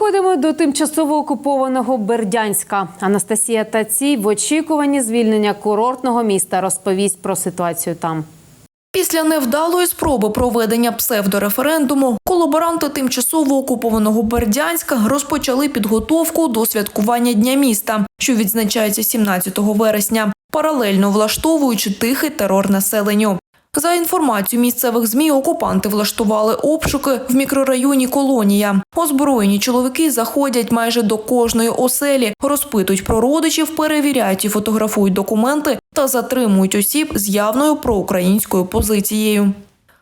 Переходимо до тимчасово окупованого Бердянська. Анастасія Тацій в очікуванні звільнення курортного міста розповість про ситуацію там. Після невдалої спроби проведення псевдореферендуму колаборанти тимчасово окупованого Бердянська розпочали підготовку до святкування Дня міста, що відзначається 17 вересня, паралельно влаштовуючи тихий терор населенню. За інформацією місцевих змі, окупанти влаштували обшуки в мікрорайоні Колонія. Озброєні чоловіки заходять майже до кожної оселі, розпитують про родичів, перевіряють і фотографують документи та затримують осіб з явною проукраїнською позицією.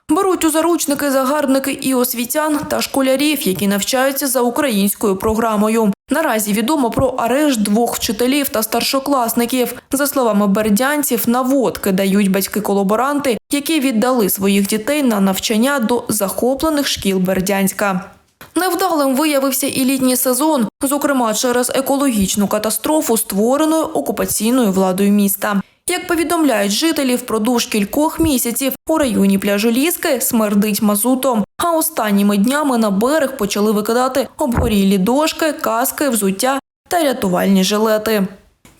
Беруть у заручники загарбники і освітян та школярів, які навчаються за українською програмою. Наразі відомо про арешт двох вчителів та старшокласників. За словами бердянців, наводки дають батьки-колаборанти, які віддали своїх дітей на навчання до захоплених шкіл Бердянська. Невдалим виявився і літній сезон, зокрема через екологічну катастрофу, створеною окупаційною владою міста. Як повідомляють жителі, впродовж кількох місяців у районі пляжу Ліски смердить мазутом. А останніми днями на берег почали викидати обгорілі дошки, каски, взуття та рятувальні жилети.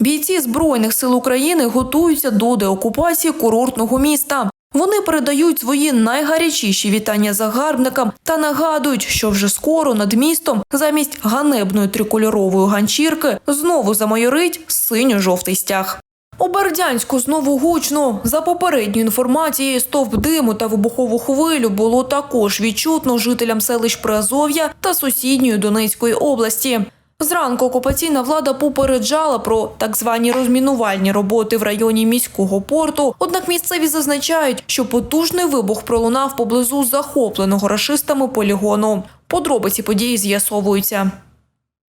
Бійці Збройних сил України готуються до деокупації курортного міста. Вони передають свої найгарячіші вітання загарбникам та нагадують, що вже скоро над містом замість ганебної трикольорової ганчірки знову замайорить синьо-жовтий стяг. У Бердянську знову гучно. За попередньою інформацією, стовп диму та вибухову хвилю було також відчутно жителям селищ Приазов'я та сусідньої Донецької області. Зранку окупаційна влада попереджала про так звані розмінувальні роботи в районі міського порту. Однак місцеві зазначають, що потужний вибух пролунав поблизу захопленого рашистами полігону. Подробиці події з'ясовуються.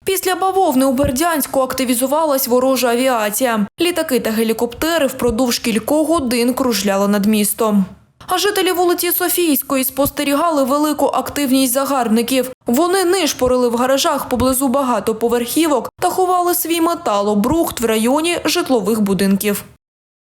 Після бавовни у Бердянську активізувалась ворожа авіація. Літаки та гелікоптери впродовж кількох годин кружляли над містом. А жителі вулиці Софійської спостерігали велику активність загарбників. Вони нишпорили в гаражах поблизу багатоповерхівок та ховали свій металобрухт в районі житлових будинків.